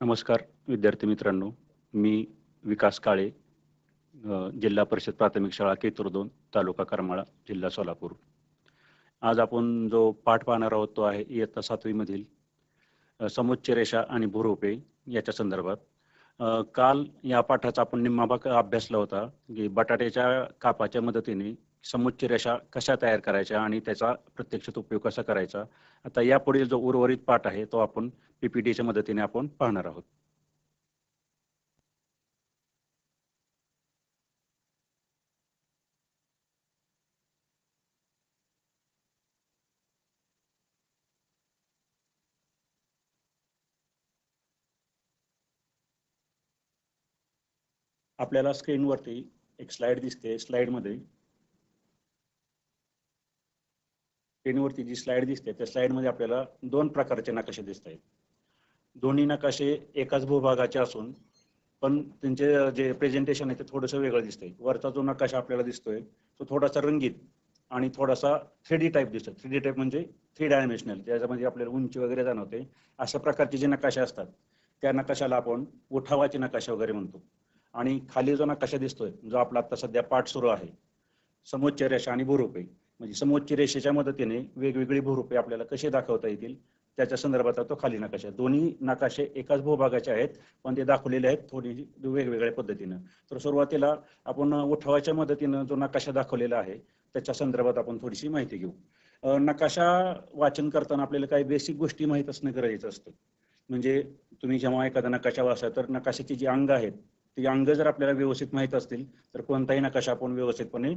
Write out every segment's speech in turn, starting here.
नमस्कार विद्यार्थी मित्रांनो. मी विकास काळे जिल्हा परिषद प्राथमिक शाळा केतूर दोन तालुका करमाळा जिल्हा सोलापूर. आज आपण जो पाठ पाहणार आहोत तो आहे इयत्ता सातवीमधील समुच्च रेषा आणि भूरूपे याच्या संदर्भात. काल या पाठाचा आपण निम्मा भाग अभ्यासला होता की बटाट्याच्या कापाच्या मदतीने समुच्च रेषा कशा तयार करायच्या आणि त्याचा प्रत्यक्षात उपयोग कसा करायचा? आता यापुढील जो उर्वरित पाठ आहे तो आपण पीपीटीच्या मदतीने आपण पाहणार आहोत. आपल्याला स्क्रीनवरती एक स्लाइड दिसते. स्लाइडमध्ये स्क्रीनवरती जी स्लाइड दिसते त्या स्लाइडमध्ये आपल्याला दोन प्रकारचे नकाशे दिसत आहेत दोन्ही नकाशे एकाच भूभागाचे असून पण त्यांचे जे प्रेझेंटेशन आहे ते थोडंसं वेगळं दिसतंय. वरचा जो नकाशा आपल्याला दिसतोय तो थोडासा रंगीत आणि थोडासा थ्री डी टाईप दिसतो थ्री डी टाईप म्हणजे थ्री डायमेन्शनल त्याच्यामध्ये आपल्याला उंची वगैरे जाणवते. अशा प्रकारचे जे नकाशे असतात त्या नकाशाला आपण उठावाचे नकाशे वगैरे म्हणतो. आणि खाली जो नकाशा दिसतोय जो आपला आता सध्या पाठ सुरू आहे समोच्च रेषा आणि भूरूपे म्हणजे समोच्च रेषेच्या मदतीने वेगवेगळी भूरूपे आपल्याला कसे दाखवता येतील त्याच्या संदर्भात तो खाली नकाशा. दोन्ही नकाशे एकाच भूभागाचे आहेत पण ते दाखवलेले आहेत थोडी वेगवेगळ्या पद्धतीनं. तर सुरुवातीला आपण उठावाच्या मदतीनं जो नकाशा दाखवलेला आहे त्याच्या संदर्भात आपण थोडीशी माहिती घेऊ. नकाशा वाचन करताना आपल्याला काही बेसिक गोष्टी माहीत असणं गरजेचं असतं. म्हणजे तुम्ही जेव्हा एखादा नकाशा वाचा तर नकाशाची जी अंग आहेत ती अंग जर आपल्याला व्यवस्थित माहीत असतील तर कोणताही नकाशा आपण व्यवस्थितपणे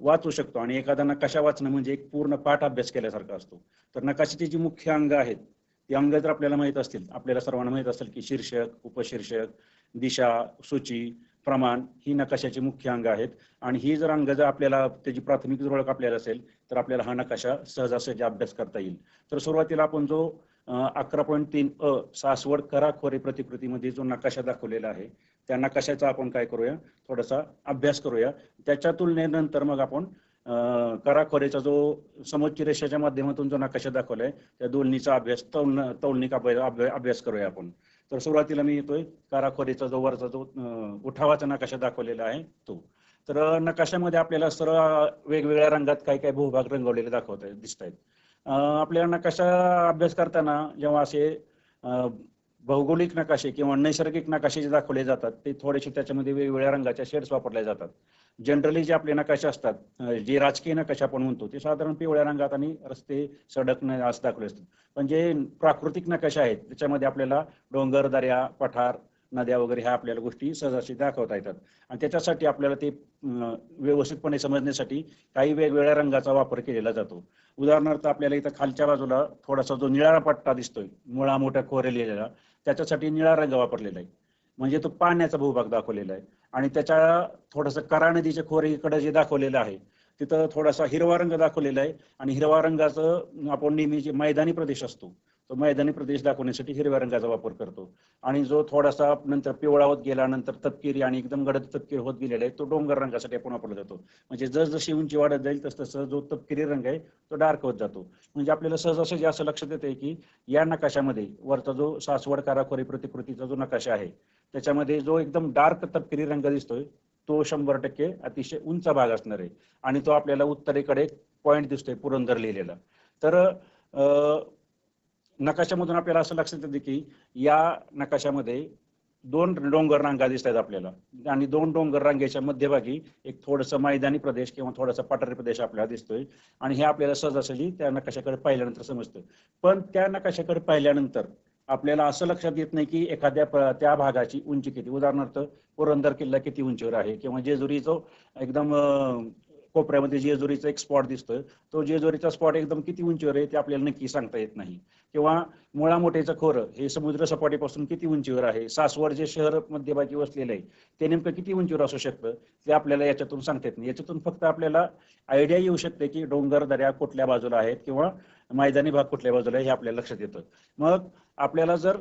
वाचू शकतो आणि एखादा नकाशा वाचणं म्हणजे एक पूर्ण पाठ अभ्यास केल्यासारखा असतो. तर नकाशाची जी मुख्य अंग आहेत ती अंग जर आपल्याला माहीत असतील आपल्याला सर्वांना माहीत असेल की शीर्षक उपशीर्षक दिशा सूची प्रमाण ही नकाशाची मुख्य अंग आहेत. आणि ही जर अंग जर आपल्याला त्याची प्राथमिक जर ओळख आपल्याला असेल तर आपल्याला हा नकाशा सहजासहजी अभ्यास करता येईल. तर सुरुवातीला आपण जो अकरा पॉईंट तीन अ सासवड कराखोरी प्रतिकृतीमध्ये जो नकाशा दाखवलेला आहे त्यांना नकाशाचा आपण काय करूया? थोडासा अभ्यास करूया. त्याच्या तुलनेनंतर मग आपण अं, कराखोरेचा जो समोच्च रेषेच्या माध्यमातून जो नकाशा दाखवलाय त्या दोन्हीचा अभ्यास तौल तौलनिक अभ्यास करूया आपण. तर सुरुवातीला मी येतोय काराखोरीचा जो वरचा जो उठावाचा नकाशा दाखवलेला आहे तो. तर नकाशामध्ये आपल्याला सर्व वेगवेगळ्या रंगात काही काही भूभाग रंगवलेले दाखवत आहेत दिसत आहेत आपल्याला नकाशा अभ्यास करताना जेव्हा असे अं, भौगोलिक नकाशे किंवा नैसर्गिक नकाशे जे दाखवले जातात ते थोडेसे त्याच्यामध्ये वेगवेगळ्या रंगाच्या शेड्स वापरल्या जातात. जनरली जे आपले नकाशे असतात जे राजकीय नकाशे आपण म्हणतो ते साधारण पिवळ्या रंगात आणि रस्ते सडक असं दाखवले असतात. पण जे प्राकृतिक नकाशे आहेत त्याच्यामध्ये आपल्याला डोंगर दर्या पठार नद्या वगैरे ह्या आपल्याला गोष्टी सहजाशी दाखवता येतात. आणि त्याच्यासाठी आपल्याला ते व्यवस्थितपणे समजण्यासाठी काही वेगवेगळ्या रंगाचा वापर केलेला जातो. उदाहरणार्थ आपल्याला इथं खालच्या बाजूला थोडासा जो निळा पट्टा दिसतोय मुळा मोठ्या कोरे लिहिलेला त्याच्यासाठी निळा रंग वापरलेला आहे. म्हणजे तो पाण्याचा भूभाग दाखवलेला आहे. आणि त्याच्या थोडंसं करा नदीच्या खोरीकडे जे दाखवलेलं आहे तिथं थोडासा हिरवा रंग दाखवलेला आहे. आणि हिरवा रंगाचं आपण नेहमी जे मैदानी प्रदेश असतो तो मैदानी प्रदेश दाखवण्यासाठी हिरव्या रंगाचा वापर करतो. आणि जो थोडासा नंतर पिवळा होत गेला नंतर तपकिरी आणि एकदम गडद तपकिरी होत गेलेला आहे तो डोंगर रंगासाठी आपण वापरला जातो. म्हणजे जसजशी उंची वाढत जाईल तस तसं जो तपकिरी रंग आहे तो डार्क होत जातो. म्हणजे आपल्याला सहजासहजी असं लक्षात येते की या नकाशामध्ये वरचा जो सासवड काराखोरी प्रतिकृतीचा जो नकाशा आहे त्याच्यामध्ये जो एकदम डार्क तपकिरी रंग दिसतोय तो शंभर टक्के अतिशय उंच भाग असणार आहे. आणि तो आपल्याला उत्तरेकडे पॉइंट दिसतोय पुरंदर लिहिलेला. तर नकाशामधून आपल्याला असं लक्षात येतं की या नकाशामध्ये दोन डोंगर रांगा दिसत आहेत आपल्याला. आणि दोन डोंगर रांगेच्या मध्यभागी एक थोडंसं मैदानी प्रदेश किंवा थोडासा पठारी प्रदेश आपल्याला दिसतोय. आणि हे आपल्याला सहजासहजी त्या नकाशाकडे पाहिल्यानंतर समजतं. पण त्या नकाशाकडे पाहिल्यानंतर आपल्याला असं लक्षात येत नाही की एखाद्या त्या भागाची उंची किती. उदाहरणार्थ पुरंदर किल्ला किती उंचीवर आहे? किंवा जेजुरी जो एकदम कोपऱ्यामध्ये जेजुरीचा एक स्पॉट दिसतोय. तो जेजुरीचा स्पॉट एकदम किती उंचीवर आहे ते आपल्याला नक्की सांगता येत नाही. किंवा मुळा खोरं हे समुद्र सपाटीपासून किती उंचीवर आहे सासवड जे शहर मध्यभागी वसलेलं आहे ते नेमकं किती उंचीवर असू शकतं ते आपल्याला याच्यातून सांगता येत नाही. याच्यातून फक्त आपल्याला आयडिया येऊ शकते की डोंगर दऱ्या कुठल्या बाजूला आहेत किंवा मैदानी भाग कुठल्या बाजूला आहे हे आपल्याला लक्षात येतं. मग आपल्याला जर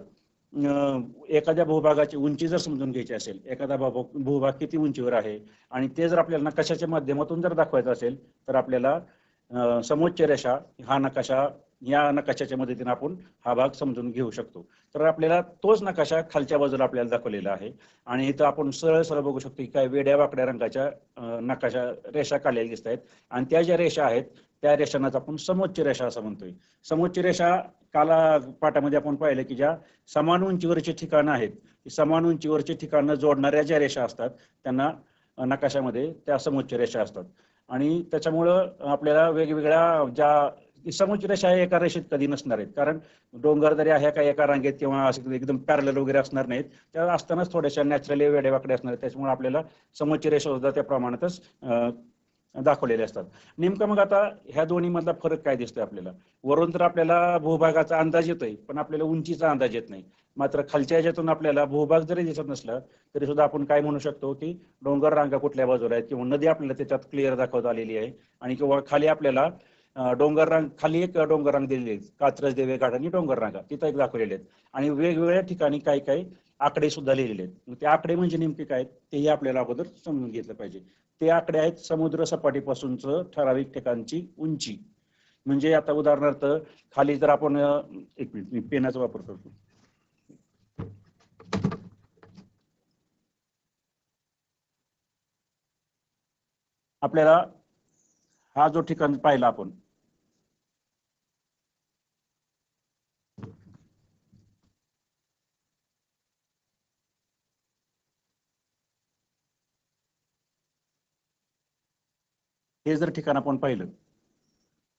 एखाद्या भूभागाची उंची जर समजून घ्यायची असेल एखादा भूभाग किती उंचीवर आहे आणि ते जर आपल्याला नकाशाच्या माध्यमातून जर दाखवायचं असेल तर आपल्याला समोच्च रेषा हा नकाशा या नकाशाच्या मदतीने आपण हा भाग समजून घेऊ शकतो. तर आपल्याला तोच नकाशा खालच्या बाजूला आपल्याला दाखवलेला आहे. आणि इथं आपण सरळ सरळ बघू शकतो की काय वेड्या वाकड्या रंगाच्या नकाशा रेषा काढलेल्या दिसत आहेत. आणि त्या ज्या रेषा आहेत त्या रेषांनाच आपण समोच्च रेषा असं म्हणतोय. समोच्च रेषा काला पाठामध्ये आपण पाहिलं की ज्या समान उंचीवरची ठिकाणं आहेत समान उंचीवरची ठिकाणं जोडणाऱ्या ज्या रेषा असतात त्यांना नकाशामध्ये त्या समोच्च रेषा असतात. आणि त्याच्यामुळं आपल्याला वेगवेगळ्या ज्या ती रेषा हे एका रेषेत कधी नसणार आहेत. कारण डोंगर दऱ्या ह्या काही एका रांगेत किंवा असं एकदम पॅरल वगैरे असणार नाहीत त्या असतानाच थोड्याशा नॅचरली वेडेवाकडे असणार आहेत. त्याच्यामुळे आपल्याला समोच्च रेषा सुद्धा त्या प्रमाणातच दाखवलेले असतात. नेमकं मग आता ह्या दोन्ही मधला फरक काय दिसतोय आपल्याला? वरून तर आपल्याला भूभागाचा अंदाज येतोय पण आपल्याला उंचीचा अंदाज येत नाही. मात्र खालच्या ह्याच्यातून आपल्याला भूभाग जरी दिसत नसला तरी सुद्धा आपण काय म्हणू शकतो की डोंगर रांगा कुठल्या बाजूला आहेत किंवा नदी आपल्याला त्याच्यात क्लिअर दाखवता आलेली आहे आणि किंवा खाली आपल्याला डोंगर रांग खाली एक डोंगर रांग दिलेली आहे कात्रज देवे घाट आणि डोंगर रांगा तिथं एक दाखवलेले आहेत. आणि वेगवेगळ्या ठिकाणी काही काही आकडे सुद्धा लिहिलेले आहेत. मग ते आकडे म्हणजे नेमके काय आहेत, तेही आपल्याला अगोदर समजून घेतलं पाहिजे. ते आकडे आहेत समुद्र सपाटीपासूनच ठराविक ठिकाणची उंची. म्हणजे आता उदाहरणार्थ खाली जर आपण एक मिनिट मी पेनाचा वापर करतो. आपल्याला हा जो ठिकाण पाहिला आपण हे जर ठिकाण आपण पाहिलं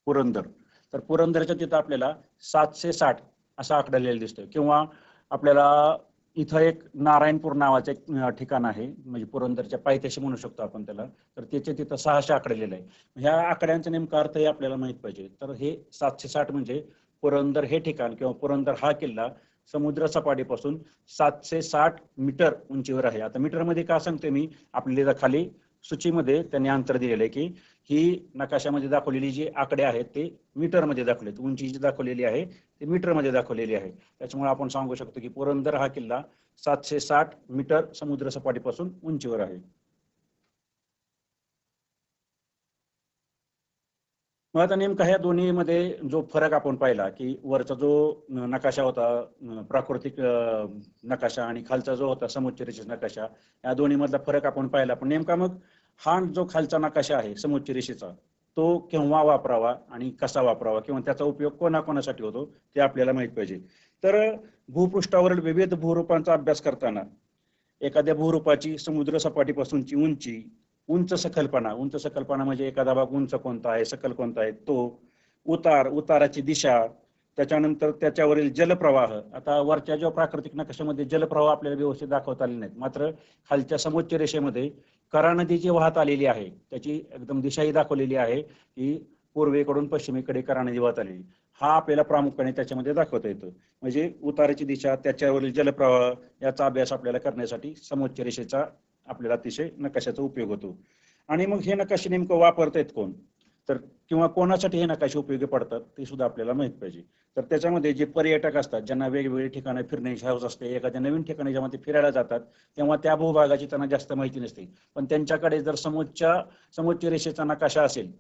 पुरंदर तर पुरंदरच्या तिथं आपल्याला सातशे साठ असा आकडा लिहिलेला दिसतोय. किंवा आपल्याला इथं एक नारायणपूर नावाचं एक ठिकाण आहे म्हणजे पुरंदरच्या पायथ्याशी म्हणू शकतो आपण त्याला. तर त्याचे तिथं सहाशे आकडे लिहिले आहे ह्या आकड्यांचा नेमका अर्थही आपल्याला माहीत पाहिजे. तर हे सातशे साठ म्हणजे पुरंदर हे ठिकाण किंवा पुरंदर हा किल्ला समुद्र सपाटीपासून सातशे साठ मीटर उंचीवर आहे. आता मीटरमध्ये का सांगते मी? आपल्याला खाली सूचीमध्ये त्यांनी अंतर दिलेलं आहे की ही नकाशामध्ये दाखवलेली जी आकडे आहेत ते मीटरमध्ये दाखवले उंची जी दाखवलेली आहे ते मीटरमध्ये दाखवलेली आहे. त्याच्यामुळे आपण सांगू शकतो की पुरंदर हा किल्ला सातशे साठ मीटर समुद्र सपाटीपासून उंचीवर आहे. मग आता नेमका ह्या दोन्हीमध्ये जो फरक आपण पाहिला की वरचा जो नकाशा होता प्राकृतिक नकाशा आणि खालचा जो होता समुच्च रेषेचा नकाशा या दोन्ही मधला फरक आपण पाहिला. पण नेमका मग हा जो खालचा नकाशा आहे समुच्च रेषेचा तो केव्हा वापरावा आणि कसा वापरावा किंवा त्याचा उपयोग कोणाकोणासाठी होतो ते आपल्याला माहीत पाहिजे. तर भूपृष्ठावरील विविध भूरूपांचा अभ्यास करताना एखाद्या भूरूपाची समुद्र सपाटीपासूनची उंची उंच सकलपणा उंच सकलपणा म्हणजे एखादा भाग उंच कोणता आहे सकल कोणता आहे तो उतार उताराची दिशा त्याच्यानंतर त्याच्यावरील जलप्रवाह. आता वरच्या ज्या प्राकृतिक नकाशामध्ये जलप्रवाह आपल्याला व्यवस्थित दाखवता आले नाहीत. मात्र खालच्या समोच्च रेषेमध्ये करा नदी जी वाहत आलेली आहे त्याची एकदम दिशाही दाखवलेली आहे की पूर्वेकडून पश्चिमेकडे करा नदी वाहत आलेली. हा आपल्याला प्रामुख्याने त्याच्यामध्ये दाखवता येतो. म्हणजे उताराची दिशा त्याच्यावरील जलप्रवाह याचा अभ्यास आपल्याला करण्यासाठी समोच्च रेषेचा आपल्याला अतिशय नकाशाचा उपयोग होतो. आणि मग हे नकाशे नेमकं वापरतायत कोण? तर किंवा कोणासाठी हे नकाशे उपयोगी पडतात ते सुद्धा आपल्याला माहीत पाहिजे. तर त्याच्यामध्ये जे पर्यटक असतात ज्यांना वेगवेगळी ठिकाणं फिरण्याची हौस असते एखाद्या नवीन ठिकाणी जेव्हा ते फिरायला जातात तेव्हा त्या भूभागाची त्यांना जास्त माहिती नसते. पण त्यांच्याकडे जर समोरच्या समोरच्या रेषेचा नकाशा असेल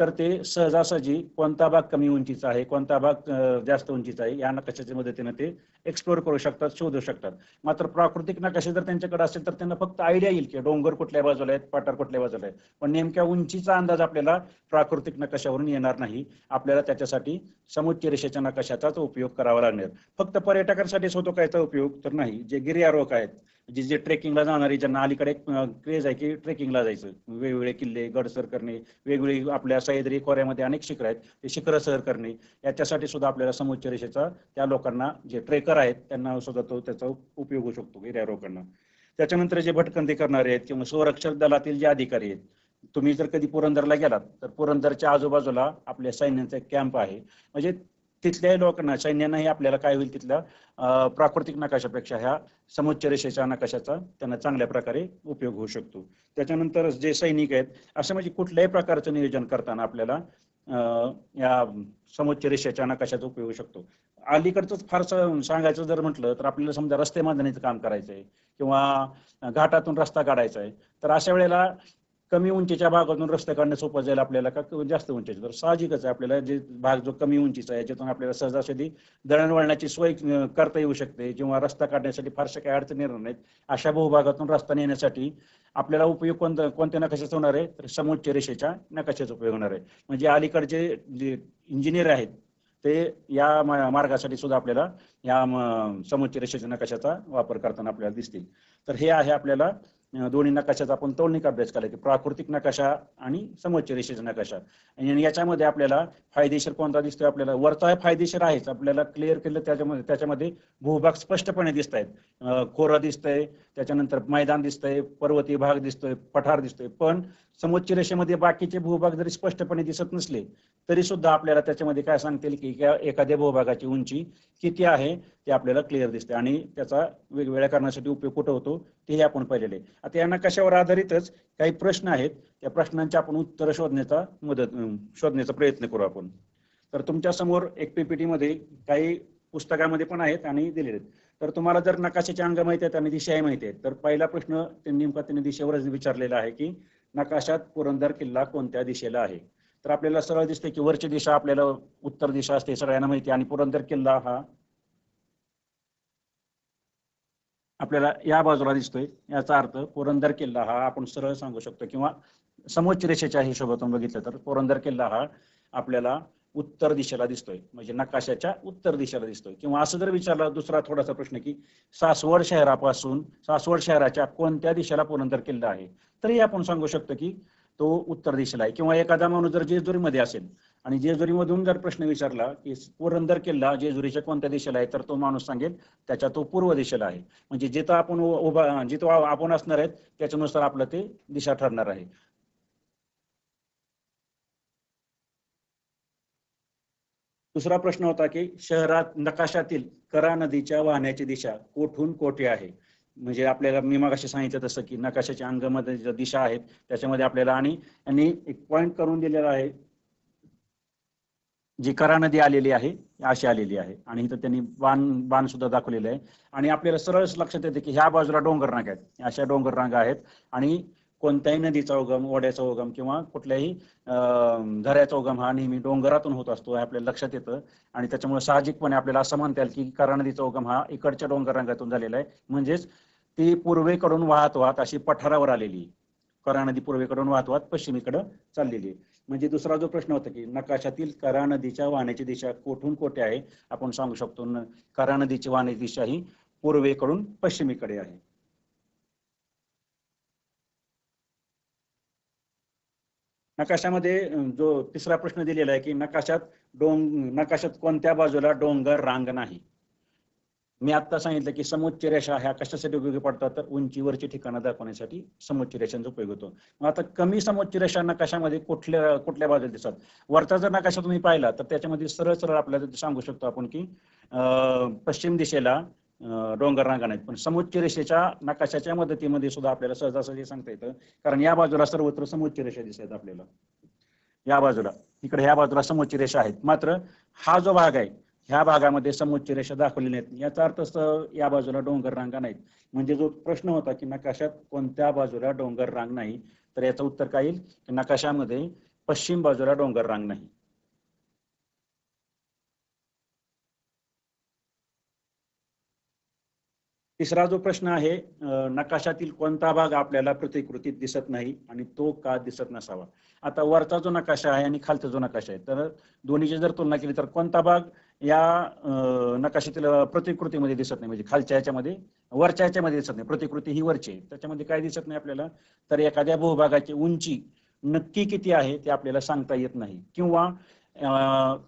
तर ते सहजासहजी कोणता भाग कमी उंचीचा आहे कोणता भाग जास्त उंचीचा आहे या नकाशाच्या मदतीने ते एक्सप्लोर करू शकतात शोधू शकतात. मात्र प्राकृतिक नकाशे जर त्यांच्याकडे असेल तर त्यांना फक्त आयडिया येईल की डोंगर कुठल्या बाजूला आहेत पठार कुठल्या बाजूला आहेत. पण नेमक्या उंचीचा अंदाज आपल्याला प्राकृतिक नकाशावरून येणार नाही. आपल्याला त्याच्यासाठी समुच्च रेषेच्या नकाशाचाच उपयोग करावा लागणार. फक्त पर्यटकांसाठीच होतो कायचा उपयोग तर नाही. जे गिर्यारोहक आहेत जे जे ट्रेकिंगला जाणारे ज्यांना अलीकडे क्रेज आहे की ट्रेकिंगला जायचं. वेगवेगळे किल्ले गड सर करणे वेगवेगळी आपल्या सह्याद्री खोऱ्यामध्ये अनेक शिखर आहेत ते शिखर सर करणे. याच्यासाठी सुद्धा आपल्याला समुच्च रेषेचा त्या लोकांना जे ट्रेकर आहेत त्यांना सुद्धा तो त्याचा उपयोग होऊ शकतो गिर्यारोहकांना त्याच्यानंतर जे भटकंती करणारे आहेत किंवा संरक्षक दलातील जे अधिकारी आहेत तुम्ही जर कधी पुरंदरला गेलात तर पुरंदरच्या आजूबाजूला आपल्या सैन्याचा एक कॅम्प आहे. म्हणजे तिथल्याही लोकांना सैन्यांनाही आपल्याला काय होईल तिथल्या प्राकृतिक नकाशापेक्षा ह्या समुच्च रेषेच्या नकाशाचा त्यांना चांगल्या प्रकारे उपयोग होऊ शकतो. त्याच्यानंतर जे सैनिक आहेत असं म्हणजे कुठल्याही प्रकारचं नियोजन करताना आपल्याला या समुच्च रेषेच्या नकाशाचा उपयोग होऊ शकतो. अलीकडचंच फारसं सांगायचं जर म्हटलं तर आपल्याला समजा रस्ते बांधणीचं काम करायचं आहे किंवा घाटातून रस्ता काढायचा आहे तर अशा वेळेला कमी उंचीच्या भागातून रस्ते काढणं सोपं जाईल आपल्याला का जास्त उंचीचे? तर साहजिकच आहे आपल्याला जे भाग जो कमी उंचीचा आहे याच्यातून आपल्याला सहजासहजी दळणवळणाची सोय करता येऊ शकते किंवा रस्ता काढण्यासाठी फारशा काही अडचणी येणार नाहीत अशा भूभागातून रस्ता नेण्यासाठी आपल्याला उपयोग कोणत्या कोणत्या नकाशाचा होणार आहे? तर समोच्च रेषेच्या नकाशाचा उपयोग होणार आहे. म्हणजे अलीकडचे जे इंजिनियर आहेत ते या मार्गासाठी सुद्धा आपल्याला या म- रेषेच्या नकाशाचा वापर करताना आपल्याला दिसतील. तर हे आहे आपल्याला दोन्ही नकाशाचा आपण तौलनिक अभ्यास केला की प्राकृतिक नकाशा आणि समोच्च रेषेचा नकाशा. आणि याच्यामध्ये आपल्याला फायदेशीर कोणता दिसतोय? आपल्याला वरचा फायदेशीर आहेच. आपल्याला क्लिअर केलं त्याच्यामध्ये त्याच्यामध्ये भूभाग स्पष्टपणे दिसत आहेत खोरं दिसतंय त्याच्यानंतर मैदान दिसतंय पर्वतीय भाग दिसतोय पठार दिसतोय. पण समोच्च रेषेमध्ये बाकीचे भूभाग जरी स्पष्टपणे दिसत नसले तरी सुद्धा आपल्याला त्याच्यामध्ये काय सांगतील की एखाद्या भूभागाची उंची किती आहे? ते आपल्याला क्लिअर दिसते आणि त्याचा वेगवेगळ्या कारणासाठी उपयोग कुठं होतो तेही आपण पाहिलेले आता या नकाशावर आधारितच काही प्रश्न आहेत त्या प्रश्नांची आपण उत्तर शोधण्याचा मदत शोधण्याचा प्रयत्न करू आपण. तर तुमच्यासमोर एक पीपीटी मध्ये काही पुस्तकामध्ये पण आहेत आणि दिलेले आहेत. तर तुम्हाला जर नकाशाचे अंग माहिती आहेत आणि दिशाही माहिती आहेत तर पहिला प्रश्न ते नेमका त्यांनी दिशेवरच विचारलेला आहे की नकाशात पुरंदर किल्ला कोणत्या दिशेला आहे? तर आपल्याला सरळ दिसते की वरची दिशा आपल्याला उत्तर दिशा असते सगळ्यांना माहिती आहे. आणि पुरंदर किल्ला हा आपल्याला या बाजूला दिसतोय. याचा अर्थ पुरंदर किल्ला हा आपण सरळ सांगू शकतो किंवा समोच्च रेषेच्या हिशोबातून बघितलं तर पुरंदर किल्ला हा आपल्याला उत्तर दिशेला दिसतोय. म्हणजे नकाशाच्या उत्तर दिशेला दिसतोय. किंवा असं जर विचारलं दुसरा थोडासा प्रश्न की सासवड शहरापासून सासवड शहराच्या कोणत्या दिशेला पुरंदर किल्ला आहे? तरी आपण सांगू शकतो की तो उत्तर दिशेला आहे. किंवा एखादा माणूस जर जेजुरीमध्ये असेल आणि जेजुरीमधून जर प्रश्न विचारला की पुरंदर किल्ला जेजुरीच्या कोणत्या दिशेला आहे तर तो माणूस सांगेल त्याच्या तो पूर्व दिशेला आहे. म्हणजे जिथं आपण उभा जिथं आपण असणार आहेत त्याच्यानुसार आपलं ते दिशा ठरणार आहे. दुसरा प्रश्न होता की शहरात नकाशातील करा नदीच्या वाहण्याची दिशा कोठून कोठे आहे? म्हणजे आपल्याला मी मागाशी सांगितलं तसं की नकाशाच्या अंगामध्ये ज्या दिशा आहेत त्याच्यामध्ये आपल्याला आणि यांनी एक पॉइंट करून दिलेला आहे जी करा नदी आलेली आहे अशी आलेली आहे. आणि इथं त्यांनी बाण बाण सुद्धा दाखवलेलं आहे. आणि आपल्याला सरळ लक्षात येते की ह्या बाजूला डोंगर रांगा आहेत. अशा डोंगर रांगा आहेत. आणि कोणत्याही नदीचा उगम ओढ्याचा उगम किंवा कुठल्याही अं, झऱ्याचा उगम हा नेहमी डोंगरातून होत असतो हे आपल्याला लक्षात येतं. आणि त्याच्यामुळे साहजिकपणे आपल्याला असं म्हणता येईल की करा नदीचा उगम हा इकडच्या डोंगर रांगातून झालेला आहे. म्हणजेच ती पूर्वेकडून वाहत वाहत अशी पठारावर आलेली आहे. करा नदी पूर्वेकडून वाहत वाहत पश्चिमेकडे चाललेली आहे. म्हणजे दुसरा जो प्रश्न होता की नकाशातील करा नदीच्या वाहण्याची दिशा कोठून कोठे आहे आपण सांगू शकतो करा नदीची वाहण्याची दिशा ही पूर्वेकडून पश्चिमेकडे आहे. नकाशामध्ये जो तिसरा प्रश्न दिलेला आहे की नकाशात डोंग नकाशात कोणत्या बाजूला डोंगर रांग नाही? मी आता सांगितलं की समोच्च रेषा ह्या कशासाठी उपयोगी पडतात? तर उंचीवरची ठिकाणं दाखवण्यासाठी समोच्च रेषांचा उपयोग होतो. मग आता कमी समोच्च रेषा नकाशामध्ये कुठल्या कुठल्या बाजूला दिसतात? वरचा जर नकाशा तुम्ही पाहिला तर त्याच्यामध्ये सरळ सरळ आपल्याला सांगू शकतो आपण की पश्चिम दिशेला डोंगर रांगा नाहीत. पण समोच्च रेषेच्या नकाशाच्या मदतीमध्ये सुद्धा आपल्याला सहजासहजी सांगता येतं. कारण या बाजूला सर्वत्र समोच्च रेषा दिसत आपल्याला. या बाजूला. इकडे ह्या बाजूला समोच्च रेषा आहेत. मात्र हा जो भाग आहे ह्या भागामध्ये समोच्च रेषा दाखवलेली नाहीत. याचा अर्थ असं या बाजूला डोंगर रांगा नाहीत. म्हणजे जो प्रश्न होता की नकाशात कोणत्या बाजूला डोंगर रांग नाही तर याचं उत्तर काय येईल? की नकाशामध्ये पश्चिम बाजूला डोंगर रांग नाही. तिसरा जो प्रश्न आहे नकाशातील कोणता भाग आपल्याला प्रतिकृतीत दिसत नाही आणि तो का दिसत नसावा? आता वरचा जो नकाशा आहे आणि खालचा जो नकाशा आहे तर दोन्हीची जर तुलना केली तर कोणता भाग या नकाशातील प्रतिकृतीमध्ये दिसत नाही. म्हणजे खालच्या ह्याच्यामध्ये वरच्या ह्याच्यामध्ये दिसत नाही. प्रतिकृती ही वरची आहे. त्याच्यामध्ये काय दिसत नाही आपल्याला? तर एखाद्या भूभागाची उंची नक्की किती आहे ते आपल्याला सांगता येत नाही. किंवा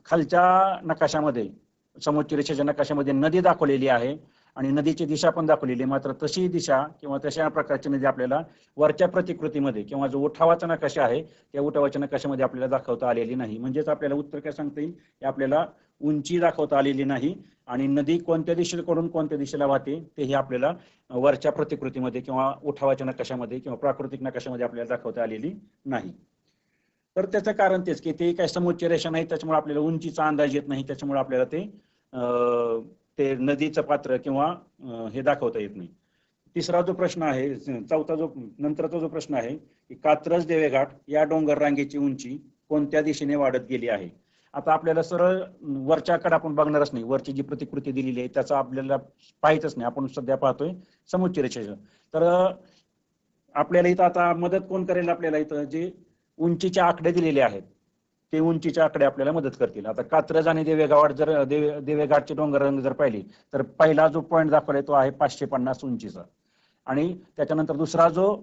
खालच्या नकाशामध्ये समोच्च रेषेच्या नकाशामध्ये नदी दाखवलेली आहे. आणि नदीची दिशा पण दाखवलेली मात्र तशी दिशा किंवा तशा प्रकारची नदी आपल्याला वरच्या प्रतिकृतीमध्ये किंवा जो उठावाचा नकाशा आहे त्या उठावाच्या नकाशामध्ये आपल्याला दाखवता आलेली नाही. म्हणजेच आपल्याला उत्तर काय सांगता येईल? की आपल्याला उंची दाखवता आलेली नाही आणि नदी कोणत्या दिशेकडून कोणत्या दिशेला वाहते तेही आपल्याला वरच्या प्रतिकृतीमध्ये किंवा उठावाच्या नकाशामध्ये किंवा प्राकृतिक नकाशामध्ये आपल्याला दाखवता आलेली नाही. तर त्याचं कारण तेच की ते काय समोच्च रेषा नाही त्याच्यामुळे आपल्याला उंचीचा अंदाज येत नाही त्याच्यामुळे आपल्याला ते अं, ते नदीचं पात्र किंवा हे दाखवता येत नाही. तिसरा जो प्रश्न आहे चौथा जो नंतरचा जो प्रश्न आहे की कात्रज देवेघाट या डोंगर रांगेची उंची कोणत्या दिशेने वाढत गेली आहे? आता आपल्याला सरळ वरच्याकडे आपण बघणारच नाही. वरची जी प्रतिकृती दिलेली आहे त्याचा आपल्याला पाहायचंच नाही. आपण सध्या पाहतोय समुच्च रेषेचं. तर आपल्याला इथं आता मदत कोण करेल आपल्याला इथं? जे उंचीचे आकडे दिलेले आहेत. ते उंचीचे आकडे आपल्याला मदत करतील. आता कात्रज आणि देवेगावाड जर देवे देवेघाटचे डोंगर रंग जर पाहिली तर पहिला जो पॉईंट दाखवलाय तो आहे पाचशे पन्नास उंचीचा. आणि त्याच्यानंतर दुसरा जो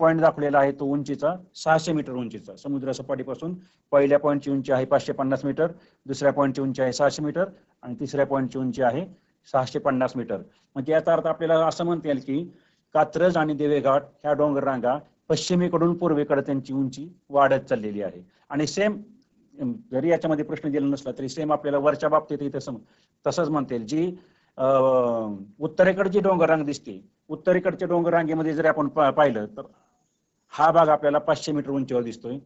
पॉईंट दाखवलेला आहे तो उंचीचा सहाशे मीटर उंचीचा. समुद्र सपाटीपासून पहिल्या पॉईंटची उंची आहे पाचशे पन्नास मीटर दुसऱ्या पॉईंटची उंची आहे सहाशे मीटर आणि तिसऱ्या पॉईंटची उंची आहे सहाशे पन्नास मीटर. म्हणजे याचा अर्थ आपल्याला असं म्हणता येईल की कात्रज आणि देवेघाट ह्या डोंगर रांगा पश्चिमेकडून पूर्वेकडे त्यांची उंची वाढत चाललेली आहे. आणि सेम जरी याच्यामध्ये प्रश्न दिला नसला तरी सेम आपल्याला वरच्या बाबतीत इथे सम तसंच म्हणता येईल जी उत्तरेकडची डोंगर रांग दिसते. उत्तरेकडच्या डोंगर रांगेमध्ये जर आपण पाहिलं तर हा भाग आपल्याला पाचशे मीटर उंचीवर दिसतोय.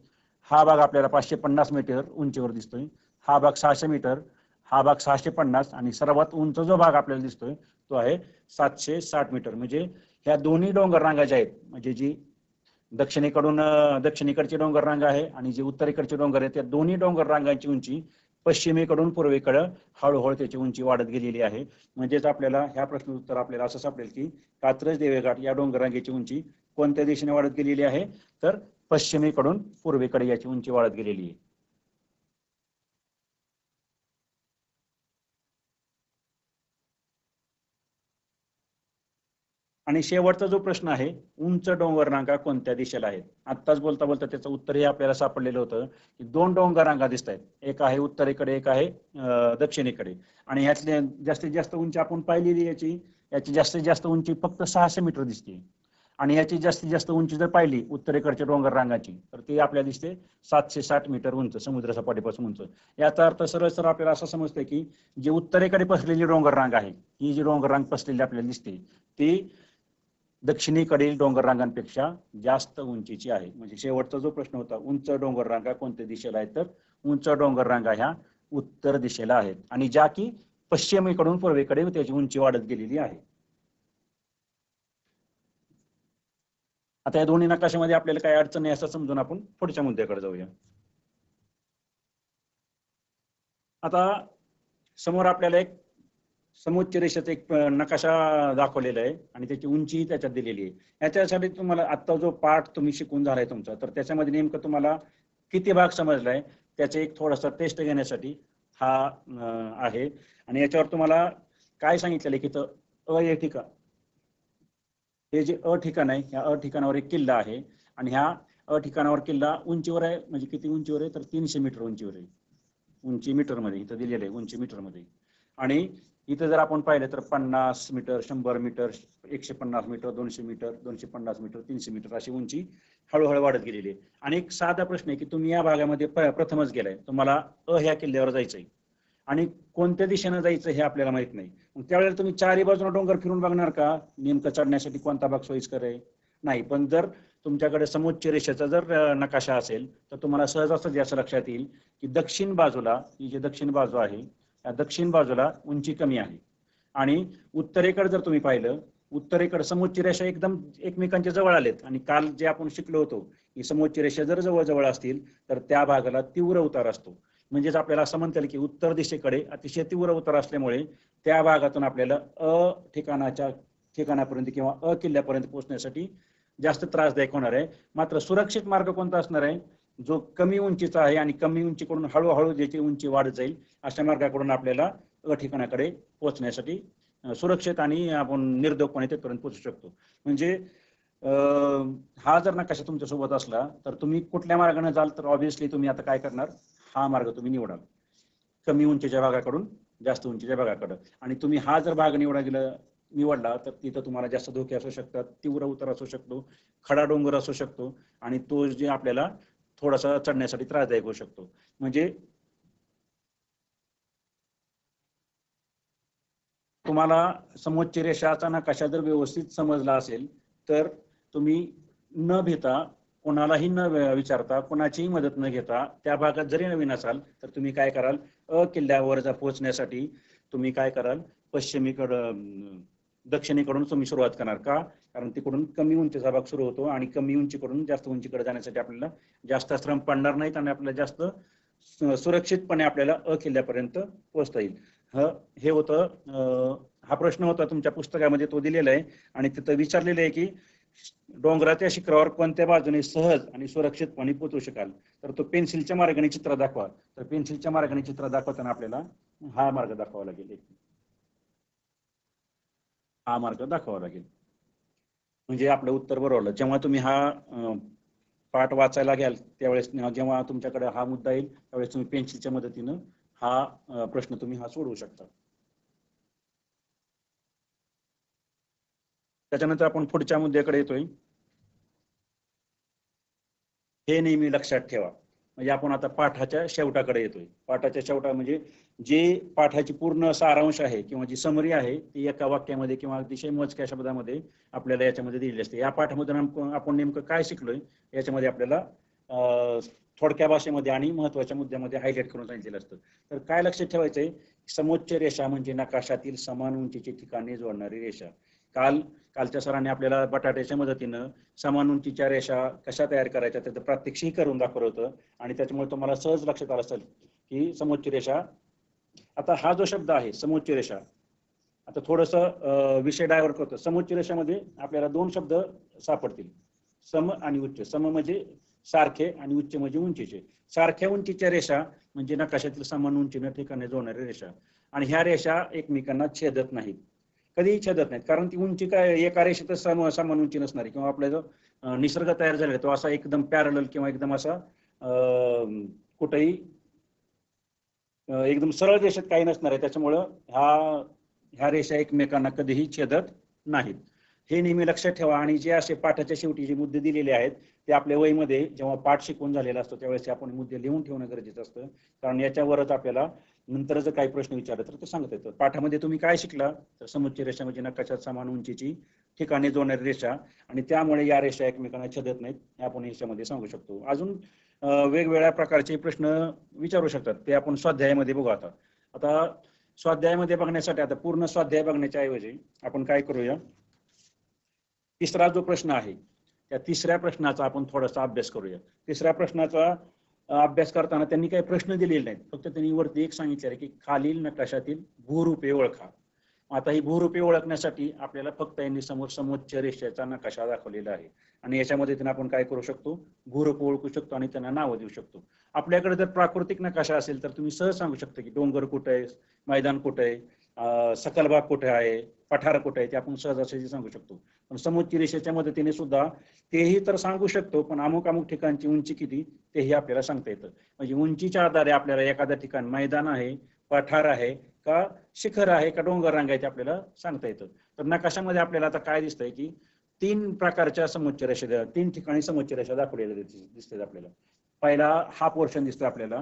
हा भाग आपल्याला पाचशे पन्नास मीटर उंचीवर दिसतोय. हा भाग सहाशे मीटर हा भाग सहाशे पन्नास आणि सर्वात उंच जो भाग आपल्याला दिसतोय तो आहे सातशे साठ मीटर. म्हणजे ह्या दोन्ही डोंगर रांगा ज्या आहेत म्हणजे जी दक्षिणेकडून दक्षिणेकडची डोंगर रांग आहे आणि जी उत्तरेकडचे डोंगर आहे त्या दोन्ही डोंगर रांगांची उंची पश्चिमेकडून पूर्वेकडं हळूहळू त्याची उंची वाढत गेलेली आहे. म्हणजेच आपल्याला ह्या प्रश्न उत्तर आपल्याला असं सापडेल की कात्रज देवेघाट या डोंगर रांगेची उंची कोणत्या दिशेने वाढत गेलेली आहे? तर पश्चिमेकडून पूर्वेकडे याची उंची वाढत गेलेली आहे. आणि शेवटचा जो प्रश्न आहे उंच डोंगर रांगा कोणत्या दिशेला आहेत? आत्ताच बोलता बोलता त्याचं उत्तर हे आपल्याला सापडलेलं होतं की दोन डोंगर रांगा दिसत आहेत. एक आहे उत्तरेकडे एक आहे दक्षिणेकडे. आणि यातली जास्तीत जास्त उंची आपण पाहिलेली याची याची जास्तीत जास्त उंची फक्त सहाशे मीटर दिसते. आणि याची जास्तीत जास्त उंची जर पाहिली उत्तरेकडच्या डोंगर रांगाची तर ती आपल्याला दिसते सातशे साठ मीटर उंच समुद्र सपाटीपासून उंच. याचा अर्थ सरळ सर आपल्याला असं समजतं की जी उत्तरेकडे पसलेली डोंगर रांग आहे ही जी डोंगर रांग पसलेली आपल्याला दिसते ती दक्षिणेकडील डोंगर रांगांपेक्षा जास्त उंचीची आहे. म्हणजे शेवटचा जो प्रश्न होता उंच डोंगर रांगा कोणत्या दिशेला आहेत? तर उंच डोंगर रांगा ह्या उत्तर दिशेला आहेत. आणि ज्या की पश्चिमेकडून पूर्वेकडे त्याची उंची वाढत गेलेली आहे. आता या दोन्ही नकाशामध्ये आपल्याला काय अडचण नाही असं समजून आपण पुढच्या मुद्द्याकडे जाऊया. आता समोर आपल्याला एक समुच्च रेषाचा एक नकाशा दाखवलेला आहे आणि त्याची उंची त्याच्यात दिलेली आहे. याच्यासाठी तुम्हाला आत्ता जो पाठ तुम्ही शिकून झालाय तुमचा तर त्याच्यामध्ये नेमकं तुम्हाला किती भाग समजलाय त्याचा एक थोडासा टेस्ट घेण्यासाठी हा आहे. आणि याच्यावर तुम्हाला काय सांगितलेलं आहे की तर अ हे ठिकाण हे जे अ ठिकाण आहे ह्या अ ठिकाणावर एक किल्ला आहे आणि ह्या अ ठिकाणावर किल्ला उंचीवर आहे म्हणजे किती उंचीवर आहे तर तीनशे मीटर उंचीवर आहे. उंची मीटरमध्ये इथं दिलेलं आहे उंची मीटरमध्ये. आणि इथं जर आपण पाहिलं तर पन्नास मीटर शंभर मीटर एकशे पन्नास मीटर दोनशे मीटर दोनशे पन्नास मीटर तीनशे मीटर अशी उंची हळूहळू वाढत गेलेली आहे. आणि एक साधा प्रश्न आहे की तुम्ही या भागामध्ये प्रथमच गेलाय. तुम्हाला अ ह्या किल्ल्यावर जायचंय. आणि कोणत्या दिशेनं जायचं हे आपल्याला माहीत नाही. मग त्यावेळेला तुम्ही चारही बाजूला डोंगर फिरून बघणार का? नेमकं चढण्यासाठी कोणता भाग सोयीस्कर आहे? नाही पण जर तुमच्याकडे समोच्च रेषेचा जर नकाशा असेल तर तुम्हाला सहज असं असं लक्षात येईल की दक्षिण बाजूला ही जी दक्षिण बाजू आहे दक्षिण बाजूला उंची कमी आहे. आणि उत्तरेकडे जर तुम्ही पाहिलं उत्तरेकडे समुच्च रेषा एकदम एकमेकांच्या जवळ आलेत. आणि काल जे आपण शिकलो होतो की समुच्च रेषा जर जवळ जवळ असतील तर त्या भागाला तीव्र उतार असतो. म्हणजेच आपल्याला असं म्हणता येईल की उत्तर दिशेकडे अतिशय तीव्र उतार असल्यामुळे त्या भागातून आपल्याला अ ठिकाणाच्या ठिकाणापर्यंत किंवा अ किल्ल्यापर्यंत पोहोचण्यासाठी जास्त त्रासदायक होणार आहे. मात्र सुरक्षित मार्ग कोणता असणार आहे? जो कमी उंचीचा आहे आणि कमी उंचीकडून हळूहळू ज्याची उंची वाढत जाईल अशा मार्गाकडून आपल्याला ठिकाणाकडे पोहोचण्यासाठी सुरक्षित आणि आपण निर्धोकपणे तिथपर्यंत पोहोचू शकतो. म्हणजे हा जर नकाशा तुमच्यासोबत असला तर तुम्ही कुठल्या मार्गाने जाल तर ऑब्विसली तुम्ही आता काय करणार? हा मार्ग तुम्ही निवडाल. कमी उंचीच्या भागाकडून जास्त उंचीच्या भागाकडं. आणि तुम्ही हा जर भाग निवडा गेला निवडला तर तिथं तुम्हाला जास्त धोके असू शकतात तीव्र उतार असू शकतो खडा डोंगर असू शकतो आणि तो जे आपल्याला थोडासा चढण्यासाठी त्रासदायक होऊ शकतो. म्हणजे तुम्हाला समोच्च रेषाचा नकाशा जर व्यवस्थित समजला असेल तर तुम्ही न भेता कोणालाही न विचारता कोणाचीही मदत न घेता त्या भागात जरी नवीन असाल तर तुम्ही काय कराल? अ किल्ल्यावर पोहोचण्यासाठी तुम्ही काय कराल? पश्चिमेकडं दक्षिणेकडून तुम्ही सुरुवात करणार का? कारण तिकडून कमी उंचीचा भाग सुरू होतो आणि कमी उंचीकडून जास्त उंचीकडे जाण्यासाठी आपल्याला जास्त श्रम पडणार नाहीत आणि आपल्याला जास्त सुरक्षितपणे आपल्याला अ किल्ल्यापर्यंत पोहोचता येईल. हे होतं अं, हा प्रश्न होता तुमच्या पुस्तकामध्ये तो दिलेला आहे. आणि तिथं विचारलेलं आहे की डोंगराच्या शिखरावर कोणत्या बाजूने सहज आणि सुरक्षितपणे पोचू शकाल? तर तो पेन्सिलच्या मार्गाने चित्र दाखवा. तर पेन्सिलच्या मार्गाने चित्र दाखवताना आपल्याला हा मार्ग दाखवावा लागेल. एक हा मार्ग दाखवावा लागेल. म्हणजे आपलं उत्तर बरोबर जेव्हा तुम्ही हा पाठ वाचायला घ्याल त्यावेळेस जेव्हा तुमच्याकडे हा मुद्दा येईल त्यावेळेस तुम्ही पेन्सिलच्या मदतीनं हा प्रश्न तुम्ही हा सोडवू शकता. त्याच्यानंतर आपण पुढच्या मुद्द्याकडे येतोय. हे नेहमी लक्षात ठेवा. म्हणजे आपण आता पाठाच्या शेवटाकडे येतोय. पाठाच्या शेवटा म्हणजे जे पाठाची पूर्ण सारांश आहे किंवा जी समरी आहे ती एका वाक्यामध्ये किंवा अतिशय मोजक्या शब्दामध्ये आपल्याला याच्यामध्ये दिलेली असते. या पाठामधून आपण आपण नेमकं काय शिकलोय याच्यामध्ये आपल्याला अं, थोडक्या भाषेमध्ये आणि महत्त्वाच्या मुद्द्यामध्ये हायलाईट करून सांगितलेलं असतं. तर काय लक्षात ठेवायचंय समोच्च रेषा म्हणजे नकाशातील समान उंचीची ठिकाणी जोडणारी रेषा. काल कालच्या सरांनी आपल्याला बटाट्याच्या मदतीनं समान उंचीच्या रेषा कशा तयार करायच्या त्याचं प्रात्यक्षिक करून दाखवलं होतं. आणि त्याच्यामुळे तुम्हाला सहज लक्षात आलं असेल की समोच्च रेषा आता हा जो शब्द आहे समोच्च रेषा आता थोडस विषय डायव्हर्ट करतो. समोच्च रेषामध्ये आपल्याला दोन शब्द सापडतील. सम आणि उच्च. सम म्हणजे सारखे आणि उच्च म्हणजे उंचीचे. सारख्या उंचीच्या रेषा म्हणजे नकाशातील समान उंचीनं ठिकाणी जोडणाऱ्या रेषा. आणि ह्या रेषा एकमेकांना छेदत नाहीत. कधीही छेदत नाहीत. कारण ती उंची काय एका रेषेतच सम समान उंची नसणार किंवा आपला जो निसर्ग तयार झालेला तो असा एकदम पॅरल किंवा एकदम असा कुठेही एकदम सरळ रेषेत काही नसणार आहे. त्याच्यामुळं ह्या ह्या रेषा एकमेकांना कधीही छेदत नाहीत. हे नेहमी लक्षात ठेवा आणि जे असे पाठाच्या शेवटी जे मुद्दे दिलेले आहेत ते आपल्या वयमध्ये जेव्हा पाठ शिकवून झालेला असतो त्यावेळेस ते आपण मुद्दे लिहून ठेवणं गरजेचं असतं. कारण याच्यावरच आपल्याला नंतर जर काही प्रश्न विचारले तर ते सांगता येतं. पाठामध्ये तुम्ही काय शिकला? तर समोरची रेषा म्हणजे नकाशात समान उंचीची ठिकाणी जोडणारी रेषा आणि त्यामुळे या रेषा एकमेकांना छेदत नाहीत. हे आपण याच्यामध्ये सांगू शकतो. अजून वेगवेगळ्या प्रकारचे प्रश्न विचारू शकतात. ते आपण स्वाध्यायामध्ये बघू आता. आता स्वाध्यायामध्ये बघण्यासाठी आता पूर्ण स्वाध्याय बघण्याच्या ऐवजी आपण काय करूया? तिसरा जो प्रश्न आहे त्या तिसऱ्या प्रश्नाचा आपण थोडासा अभ्यास करूया. तिसऱ्या प्रश्नाचा अभ्यास करताना त्यांनी काही प्रश्न दिलेले नाहीत. फक्त त्यांनी वरती एक सांगितले आहे की खालील नकाशातील भूरूपे ओळखा. आता ही भूरूपे ओळखण्यासाठी आपल्याला फक्त यांनी समोर समोच्च रेषेचा नकाशा दाखवलेला आहे. आणि याच्यामध्ये त्यांना आपण काय करू शकतो? भूरूप ओळखू शकतो आणि त्यांना नावं देऊ शकतो. आपल्याकडे जर प्राकृतिक नकाशा असेल तर तुम्ही सहज सांगू शकता की डोंगर कुठं आहे मैदान कुठं आहे सकलबाग कुठे आहे पठार कुठे आहे ते आपण सहज असे सांगू शकतो. पण रेषेच्या मदतीने सुद्धा तेही तर सांगू शकतो पण अमुक अमुक ठिकाणची उंची किती तेही आपल्याला सांगता येतं. म्हणजे उंचीच्या आधारे आपल्याला एखाद्या ठिकाण मैदान आहे पठार आहे का शिखर आहे का डोंगर रांग आहे ते आपल्याला सांगता येतं. तर नकाशामध्ये आपल्याला आता काय दिसतंय की तीन प्रकारच्या समुच्च रेषा तीन ठिकाणी समोच्च रेषा दाखवलेल्या दिसतात आपल्याला. पहिला हा पोर्शन दिसतोय आपल्याला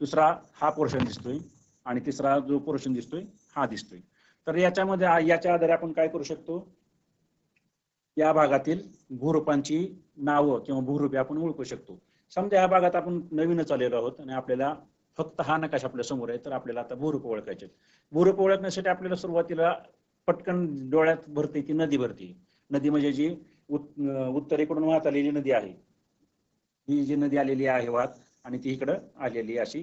दुसरा हा पोर्शन दिसतोय आणि तिसरा जो पोर्शन दिसतोय हा दिसतोय. तर याच्यामध्ये याच्या आधारे आपण काय करू शकतो? या भागातील भूरूपांची नावं किंवा भूरूपे आपण ओळखू शकतो. समजा या भागात आपण नवीनच आलेलो आहोत आणि आपल्याला फक्त हा नकाशा आपल्यासमोर आहे तर आपल्याला आता भूरूप ओळखायचे भूरूप ओळखण्यासाठी आपल्याला सुरुवातीला पटकन डोळ्यात भरते ती नदी भरते. नदी म्हणजे जी उत्तरेकडून वाहत आलेली नदी आहे. ही जी नदी आलेली आहे वाहत आणि ती इकडं आलेली अशी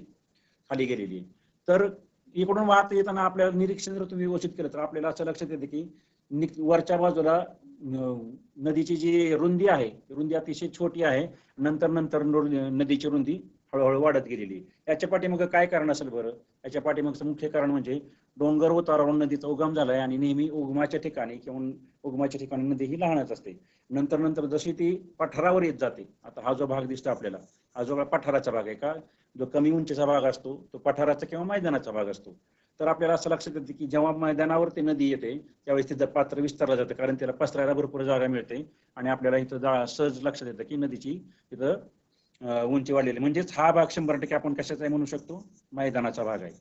खाली गेलेली आहे. तर इकडून वाहत येताना आपल्याला निरीक्षण जर तुम्ही व्यवस्थित केलं तर आपल्याला असं लक्षात येतं की वरच्या बाजूला नदीची जी रुंदी आहे रुंदी अतिशय छोटी आहे. नंतर नंतर नदीची रुंदी हळूहळू वाढत गेलेली याच्या पाठीमागं काय कारण असेल बरं? याच्या पाठीमागचं मुख्य कारण म्हणजे डोंगर उतारावरून नदीचा उगम झालाय आणि नेहमी उगमाच्या ठिकाणी किंवा उगमाच्या ठिकाणी नदी ही लहानच असते. नंतर नंतर जशी ती पठारावर येत जाते आता हा जो भाग दिसतो आपल्याला हा जो पठाराचा भाग आहे का? जो कमी उंचीचा भाग असतो तो पठाराचा किंवा मैदानाचा भाग असतो. तर आपल्याला असं लक्षात येतं की जेव्हा मैदानावर ते नदी येते त्यावेळेस तिचं पात्र विस्तारलं जातं. कारण त्याला पसरायला भरपूर जागा मिळते. आणि आपल्याला इथं जा- सहज लक्षात येतं की नदीची तिथं उंची वाढलेली. म्हणजेच हा भाग शंभर टक्के आपण कशाचा आहे म्हणू शकतो? मैदानाचा भाग आहे.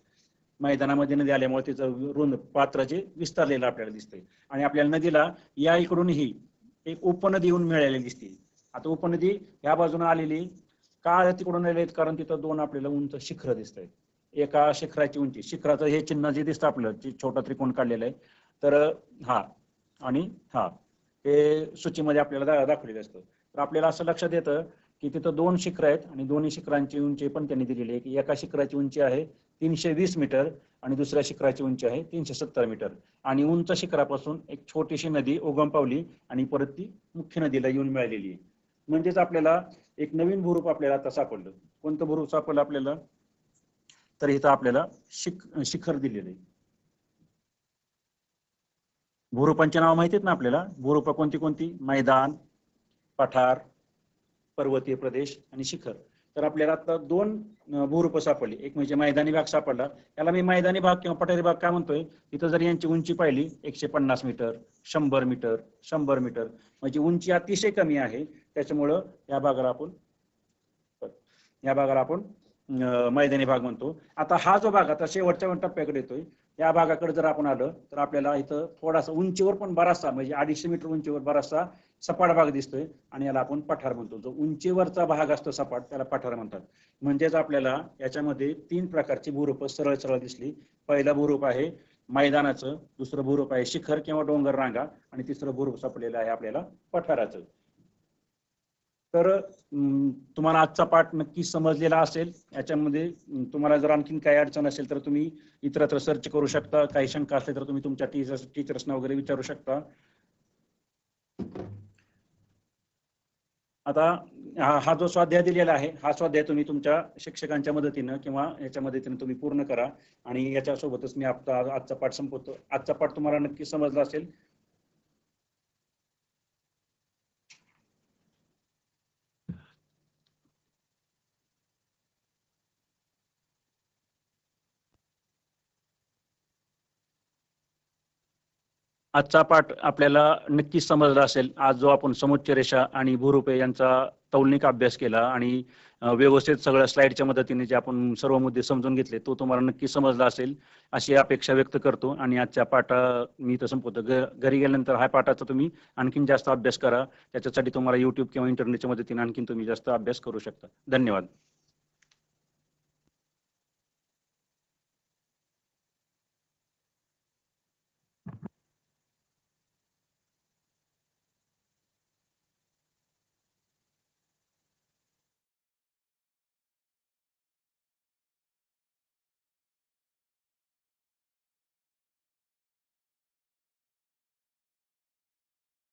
मैदानामध्ये नदी आल्यामुळे तिचं रुंद पात्राचे विस्तारलेलं आपल्याला दिसतंय. आणि आपल्याला नदीला या इकडूनही एक उपनदी येऊन मिळालेली दिसते. आता उपनदी या बाजूने आलेली का तिकडून आलेली आहेत? कारण तिथं दोन आपल्याला उंच शिखर दिसत आहेत एका शिखराची उंची. शिखराचं हे चिन्ह जे दिसतं आपलं छोटं छोटा त्रिकोण काढलेलं आहे तर हा. आणि हा. हे सूचीमध्ये आपल्याला दाखवलेलं असतं. तर आपल्याला असं लक्षात येतं की तिथं दोन शिखर आहेत आणि दोन्ही शिखरांची उंची पण त्यांनी दिलेली आहे. की एका शिखराची उंची आहे तीनशे वीस मीटर आणि दुसऱ्या शिखराची उंची आहे तीनशे सत्तर मीटर. आणि उंच शिखरापासून एक छोटीशी नदी उगम पावली आणि परत ती मुख्य नदीला येऊन मिळालेली आहे. म्हणजेच आपल्याला एक नवीन भूरूप आपल्याला आता सापडलं. कोणतं भूरूप सापडलं आपल्याला? तर इथं आपल्याला शिख शिखर दिलेलं आहे. भूरूपांची नाव माहिती आहेत ना आपल्याला? भूरूप कोणती कोणती? मैदान पठार पर्वतीय प्रदेश आणि शिखर. तर आपल्याला आता दोन भूरूप सापडली. एक म्हणजे मैदानी भाग सापडला. याला मी मैदानी भाग किंवा पठारी भाग काय म्हणतोय? तिथं जर यांची उंची पाहिली एकशे पन्नास मीटर शंभर मीटर शंभर मीटर म्हणजे उंची अतिशय कमी आहे. त्याच्यामुळं या भागाला आपण या भागाला आपण मैदानी भाग म्हणतो. आता हा जो भाग आता शेवटच्या टप्प्याकडे येतोय. या भागाकडे जर आपण आलं तर आपल्याला इथं थोडासा उंचीवर पण बराचसा म्हणजे अडीचशे मीटर उंचीवर बराचसा सपाट भाग दिसतोय आणि याला आपण पठार म्हणतो. जो उंचीवरचा भाग असतो सपाट त्याला पठार म्हणतात. म्हणजेच आपल्याला याच्यामध्ये तीन प्रकारची भूरूप सरळ सरळ दिसली. पहिला भूरूप आहे मैदानाचं दुसरं भूरूप आहे शिखर किंवा डोंगर रांगा आणि तिसरं भूरूप सापडलेलं आहे आपल्याला पठाराचं. तर अं, तुम्हाला आजचा पाठ नक्की समजलेला असेल. याच्यामध्ये तुम्हाला जर आणखीन काही अडचण असेल तर तुम्ही इतरत्र सर्च करू शकता. काही शंका असले तर तुम्ही तुमच्या टीचर्स टीचर्सना वगैरे विचारू शकता. आता हा हा जो स्वाध्याय दिलेला आहे हा स्वाध्याय तुम्ही तुमच्या शिक्षकांच्या मदतीनं किंवा याच्या मदतीनं तुम्ही पूर्ण करा. आणि याच्यासोबतच मी आपला आजचा पाठ संपवतो. आजचा पाठ तुम्हाला नक्की समजला असेल. आजचा पाठ आपल्याला नक्कीच समजला असेल. आज जो आपण समुच्च रेषा आणि भूरूपे यांचा तौलनिक अभ्यास केला आणि व्यवस्थित सगळ्या स्लाइडच्या मदतीने जे आपण सर्व मुद्दे समजून घेतले तो तुम्हाला नक्की समजला असेल. अशी अपेक्षा व्यक्त करतो आणि आजच्या पाठा मी तर संपवतो. घरी गेल्यानंतर हा पाठाचा तुम्ही आणखीन जास्त अभ्यास करा. त्याच्यासाठी तुम्हाला युट्यूब किंवा इंटरनेटच्या मदतीने आणखीन तुम्ही जास्त अभ्यास करू शकता. धन्यवाद.